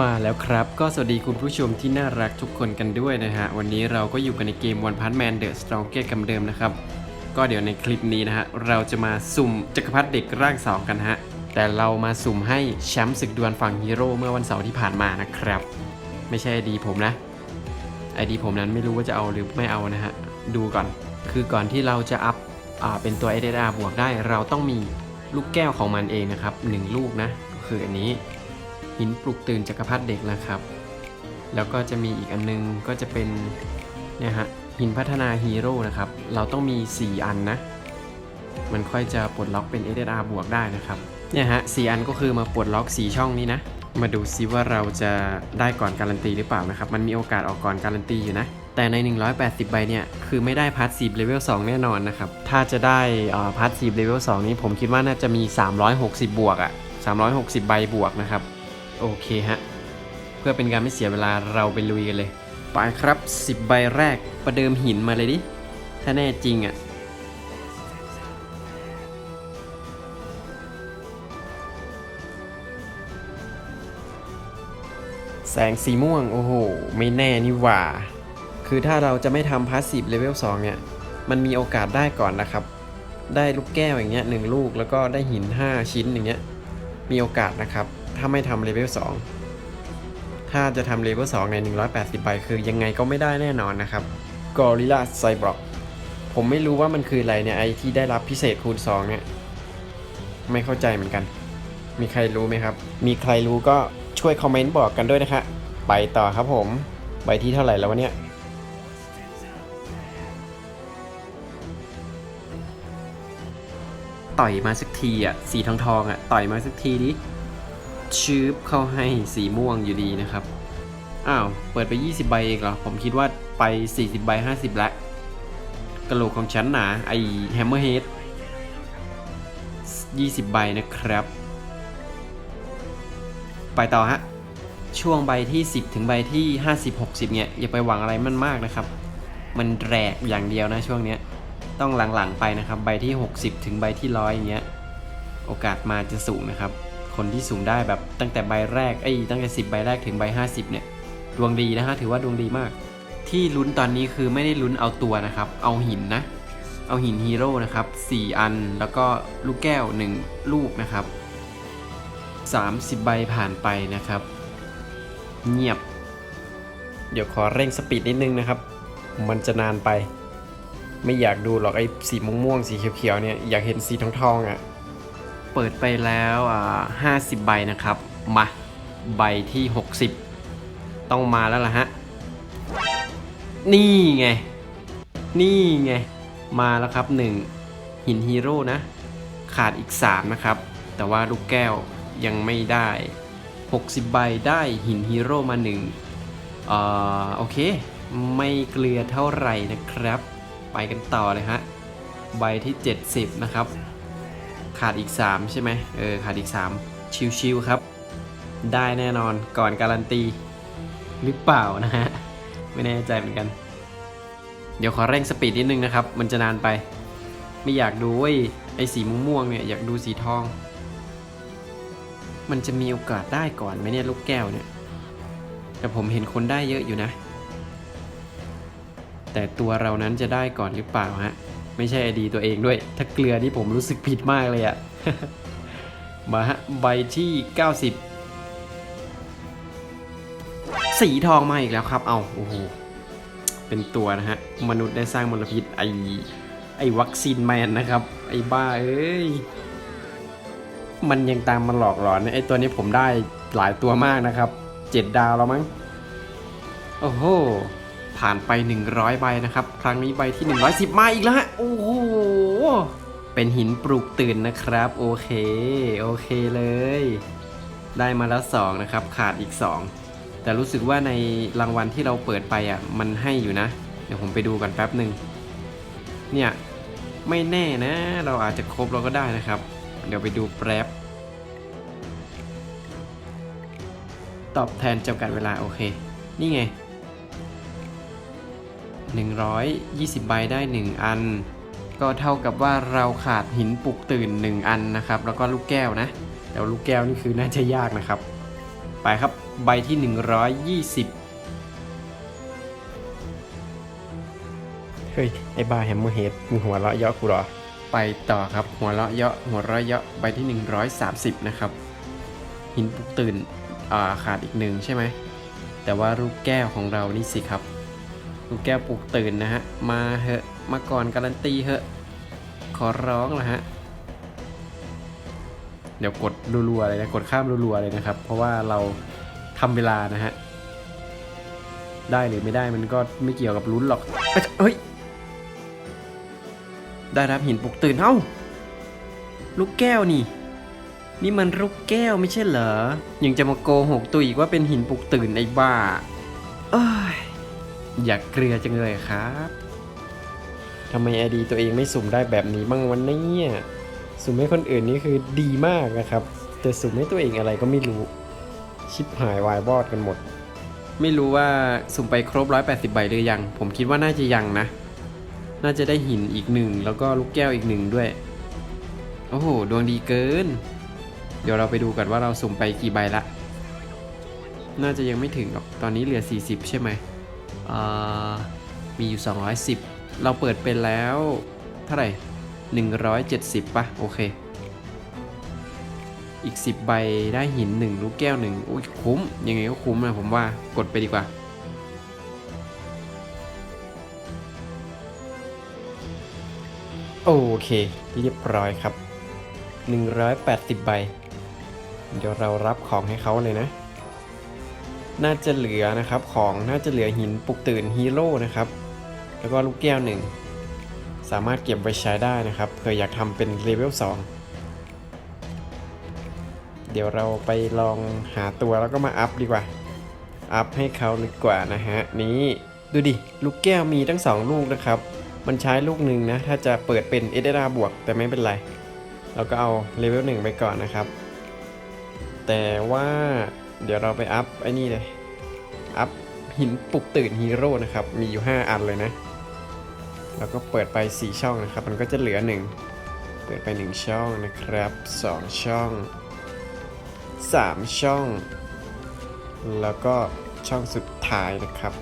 มาแล้วครับก็สวัสดีคุณผู้ชมที่น่ารักทุกคนกันด้วยนะฮะ วันนี้เราก็อยู่กันในเกม One Punch Man The Strongest กำเดิมนะครับ ก็เดี๋ยวในคลิปนี้นะฮะ เราจะมาสุ่มจักรพรรดิเด็กร่างสองกันฮะ แต่เรามาสุ่มให้แชมป์ศึกดวลฝั่งฮีโร่เมื่อวันเสาร์ที่ผ่านมานะครับ ไม่ใช่ไอดีผมนะไอดีผมนั้นไม่รู้ว่าจะเอาหรือไม่เอานะฮะ ดูก่อน คือก่อนที่เราจะอัพอเป็นตัว SSR บวกได้ เราต้องมีลูกแก้วของมันเองนะครับหนึ่งลูกนะก็คืออันนี้หินปลุกตื่นจักรพรรดิเด็กนะครับ แล้วก็จะมีอีกอันนึงก็จะเป็นเนี่ยฮะหินพัฒนาฮีโร่นะครับ เราต้องมี 4 อันนะ มันค่อยจะปลดล็อกเป็น SSR บวกได้นะครับเนี่ยฮะสอันก็คือมาปลดล็อก 4 ช่องนี้นะ มาดูซิว่าเราจะได้ก่อนการันตีหรือเปล่านะครับ มันมีโอกาสออกก่อนการันตีอยู่นะ แต่ใน 180 ใบเนี่ย คือไม่ได้พาร์ทซีเลเวล2แน่นอนนะครับ ถ้าจะได้พาร์ทซีเลเวล2นี้ผมคิดว่าน่าจะมี 360 บวกอะ่ะ 360 ใบบวกนะครับ โอเคฮะ เพื่อเป็นการไม่เสียเวลาเราไปลุยกันเลย ไปครับ 10 ใบแรกประเดิมหินมาเลยดิ ถ้าแน่จริงอะ่ะแสงสีม่วง โอ้โห ไม่แน่นี่หว่า คือถ้าเราจะไม่ทำพาสซีฟเลเวล2เนี่ย มันมีโอกาสได้ก่อนนะครับ ได้ลูกแก้วอย่างเงี้ยหนึ่งลูกแล้วก็ได้หิน 5 ชิ้นอย่างเงี้ย มีโอกาสนะครับ ถ้าไม่ทำเลเวล2ถ้าจะทำเลเวล2ใน 180ใบคือยังไงก็ไม่ได้แน่นอนนะครับกอริล่าไซบล็อกผมไม่รู้ว่ามันคืออะไรเนี่ยไอที่ได้รับพิเศษคูณ 2 เนี่ย ไม่เข้าใจเหมือนกัน มีใครรู้ไหมครับ มีใครรู้ก็ช่วยคอมเมนต์บอกกันด้วยนะคะ ไปต่อครับผม ใบที่เท่าไหร่แล้ววะเนี่ย ต่อยมาสักทีอะสีทองทองอะต่อยมาสักทีดิชืบเข้าให้สีม่วงอยู่ดีนะครับ อ้าว เปิดไป 20 ใบเองเหรอ ผมคิดว่าไป 40 ใบ 50 แล้วกระโหลกของฉันหนาไอแฮมเมอร์เฮด20 ใบนะครับ ไปต่อฮะ ช่วงใบที่ 10 ถึงใบที่ 50 60 เนี่ย อย่าไปหวังอะไรมันมากนะครับ มันแรกอย่างเดียวนะช่วงเนี้ย ต้องหลังๆไปนะครับ ใบที่ 60 ถึงใบที่ร้อยอย่างเงี้ยโอกาสมาจะสูงนะครับ คนที่สูงได้แบบตั้งแต่ใบแรกเอ้ตั้งแต่ 10 ใบแรกถึงใบ 50 เนี่ย ดวงดีนะฮะถือว่าดวงดีมาก ที่ลุ้นตอนนี้คือไม่ได้ลุ้นเอาตัวนะครับ เอาหินนะ เอาหินฮีโร่นะครับ 4 อันแล้วก็ลูกแก้ว 1 ลูกนะครับ 30 ใบผ่านไปนะครับ เงียบ เดี๋ยวขอเร่งสปีดนิดนึงนะครับ มันจะนานไป ไม่อยากดูหรอกไอ้สีม่วงๆสีเขียวๆเนี่ยอยากเห็นสีทองทองๆอะ่ะ เปิดไปแล้วอ่าห้าสิบใบนะครับ มาใบที่ 60 ต้องมาแล้วล่ะฮะ นี่ไง นี่ไง มาแล้วครับ 1 หินฮีโร่นะ ขาดอีก 3 นะครับ แต่ว่าลูกแก้วยังไม่ได้ 60 ใบได้หินฮีโร่มา1อ่อโอเค ไม่เกลือเท่าไหร่นะครับ ไปกันต่อเลยฮะ ใบที่ 70 นะครับ ขาดอีก 3 ใช่ไหมเออ ขาดอีก 3 ชิวๆครับ ได้แน่นอนก่อนการันตี หรือเปล่านะฮะ ไม่แน่ใจเหมือนกัน เดี๋ยวขอเร่งสปีดนิดนึงนะครับ มันจะนานไป ไม่อยากดูเว้ไอ้สีม่วงเนี่ย อยากดูสีทอง มันจะมีโอกาสได้ก่อนไหมเนี่ยลูกแก้วเนี่ย แต่ผมเห็นคนได้เยอะอยู่นะ แต่ตัวเรานั้นจะได้ก่อนหรือเปล่าฮะ ไม่ใช่ไอดีตัวเองด้วย ถ้าเกลือที่ผมรู้สึกผิดมากเลยอะมาฮะ ใบที่ 90 สีทองมาอีกแล้วครับ เอาโอ้โห เป็นตัวนะฮะ มนุษย์ได้สร้างมลพิษไอไอวัคซีนแมนนะครับ ไอบ้าเอ้ย มันยังตามมาหลอกหลอนไอตัวนี้ผมได้หลายตัวมากนะครับ เจ็ดดาวแล้วมั้ง โอ้โห ผ่านไป 100 ใบนะครับ ครั้งนี้ใบที่ 110 มาอีกแล้วฮะ โอ้โห เป็นหินปลูกตื่นนะครับ โอเค โอเคเลย ได้มาแล้ว 2 นะครับ ขาดอีก 2 แต่รู้สึกว่าในรางวัลที่เราเปิดไปอะ มันให้อยู่นะ เดี๋ยวผมไปดูกันแป๊บหนึ่ง เนี่ย ไม่แน่นะ เราอาจจะครบเราก็ได้นะครับ เดี๋ยวไปดูแป๊บตอบแทนจำกัดเวลาโอเค นี่ไง 120 ใบได้ 1 อัน ก็เท่ากับว่าเราขาดหินปลุกตื่น 1 อันนะครับ แล้วก็ลูกแก้วนะแต่ว่าลูกแก้วนี่คือน่าจะยากนะครับ ไปครับใบที่ 120 เฮ้ย ไอ้บ้าแฮมเมอร์เฮดมึงหัวเราะเยาะกูเหรอ ไปต่อครับหัวเราะเยาะหัวเราะเยาะใบที่ 130 นะครับ หินปลุกตื่นอ่าขาดอีกหนึ่งใช่ไหมแต่ว่าลูกแก้วของเรานี่สิครับ ลูกแก้วปลุกตื่นนะฮะ มาเหอะ มาก่อนการันตีเหอะ ขอร้องละฮะ เดี๋ยวกดรัวๆเลยนะ กดข้ามรัวๆเลยนะครับ เพราะว่าเราทำเวลานะฮะ ได้หรือไม่ได้มันก็ไม่เกี่ยวกับลุ้นหรอกเอ้ยเฮ้ย ได้รับหินปลุกตื่น เอ้า ลูกแก้วนี่ นี่มันลูกแก้วไม่ใช่เหรอ ยังจะมาโกหกตัวอีกว่าเป็นหินปลุกตื่นไอ้บ้า เอ้ย อยากเกลือจังเลยครับทำไมไอดีตัวเองไม่สุ่มได้แบบนี้บ้างวันนี้สุ่มให้คนอื่นนี่คือดีมากนะครับ แต่สุ่มให้ตัวเองอะไรก็ไม่รู้ ชิบหายวายบอดกันหมด ไม่รู้ว่าสุ่มไปครบ 180 ใบหรือยัง ผมคิดว่าน่าจะยังนะ น่าจะได้หินอีกหนึ่งแล้วก็ลูกแก้วอีกหนึ่งด้วย โอ้โห ดวงดีเกิน เดี๋ยวเราไปดูกันว่าเราสุ่มไปกี่ใบละ น่าจะยังไม่ถึงหรอก ตอนนี้เหลือ 40 ใช่ไหมอ่า มีอยู่ 210 เราเปิดเป็นแล้วเท่าไหร่ 170ป่ะ โอเค อีก 10 ใบได้หิน 1 ลูกแก้ว 1 อุ้ยคุ้ม ยังไงก็คุ้มนะผมว่ากดไปดีกว่า โอเค เรียบร้อยครับ 180 ใบ เดี๋ยวเรารับของให้เขาเลยนะ น่าจะเหลือนะครับของน่าจะเหลือหินปลุกตื่นฮีโร่นะครับ แล้วก็ลูกแก้วหนึ่งสามารถเก็บไว้ใช้ได้นะครับเผื่ออยากทำเป็นเลเวล2เดี๋ยวเราไปลองหาตัวแล้วก็มาอัพดีกว่า อัพให้เขาดีกว่านะฮะ นี้ดูดิ ลูกแก้วมีทั้ง 2 ลูกนะครับ มันใช้ลูกหนึ่งนะ ถ้าจะเปิดเป็นเอเดราบวก แต่ไม่เป็นไร เราก็เอาเลเวล1ไปก่อนนะครับ แต่ว่า เดี๋ยวเราไปอัพไอ้นี่เลย อัพหินปลุกตื่นฮีโร่นะครับ มีอยู่ 5 อันเลยนะ แล้วก็เปิดไป 4 ช่องนะครับ มันก็จะเหลือ 1 เปิดไป 1 ช่องนะครับ 2 ช่อง 3 ช่อง แล้วก็ช่องสุดท้ายนะครับ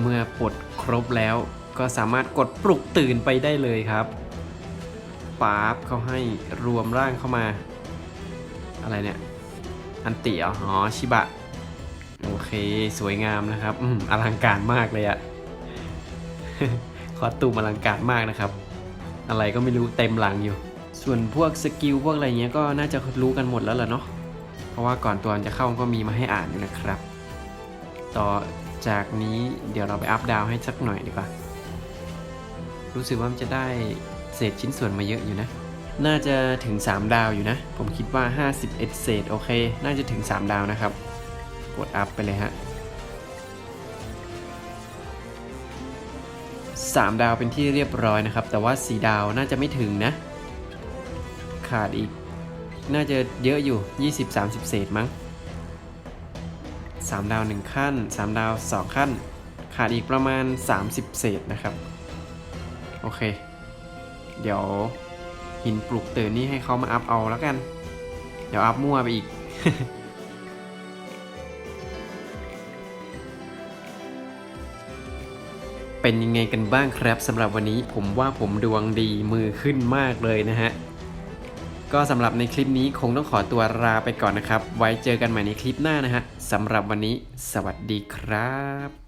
เมื่อปลดครบแล้วก็สามารถกดปลุกตื่นไปได้เลยครับป๊าบเขาให้รวมร่างเข้ามา อะไรเนี่ย อันติเหรออ๋อชิบะ โอเคสวยงามนะครับอืมอลังการมากเลยอะคอตูมอลังการมากนะครับ อะไรก็ไม่รู้เต็มหลังอยู่ ส่วนพวกสกิลพวกอะไรเงี้ยก็น่าจะรู้กันหมดแล้วล่ะเนาะเพราะว่าก่อนตัวจะเข้าก็มีมาให้อ่านอยู่นะครับ ต่อจากนี้เดี๋ยวเราไปอัพดาวให้สักหน่อยดีกว่า รู้สึกว่ามันจะได้เศษชิ้นส่วนมาเยอะอยู่นะ น่าจะถึง 3 ดาวอยู่นะ ผมคิดว่า 51 เศษโอเค น่าจะถึง 3 ดาวนะครับ กดอัพไปเลยฮะ3ดาวเป็นที่เรียบร้อยนะครับ แต่ว่า 4 ดาวน่าจะไม่ถึงนะ ขาดอีก น่าจะเยอะอยู่ 20-30 เศษมั้ง 3 ดาว 1 ขั้น 3 ดาว 2 ขั้น ขาดอีกประมาณ 30 เศษนะครับ โอเค เดี๋ยว หินปลุกตื่นนี่ให้เขามาอัพเอาแล้วกัน เดี๋ยวอัพมั่วไปอีก เป็นยังไงกันบ้างครับสำหรับวันนี้ผมว่าผมดวงดีมือขึ้นมากเลยนะฮะ ก็สำหรับในคลิปนี้คงต้องขอตัวลาไปก่อนนะครับ ไว้เจอกันใหม่ในคลิปหน้านะฮะสำหรับวันนี้ สวัสดีครับ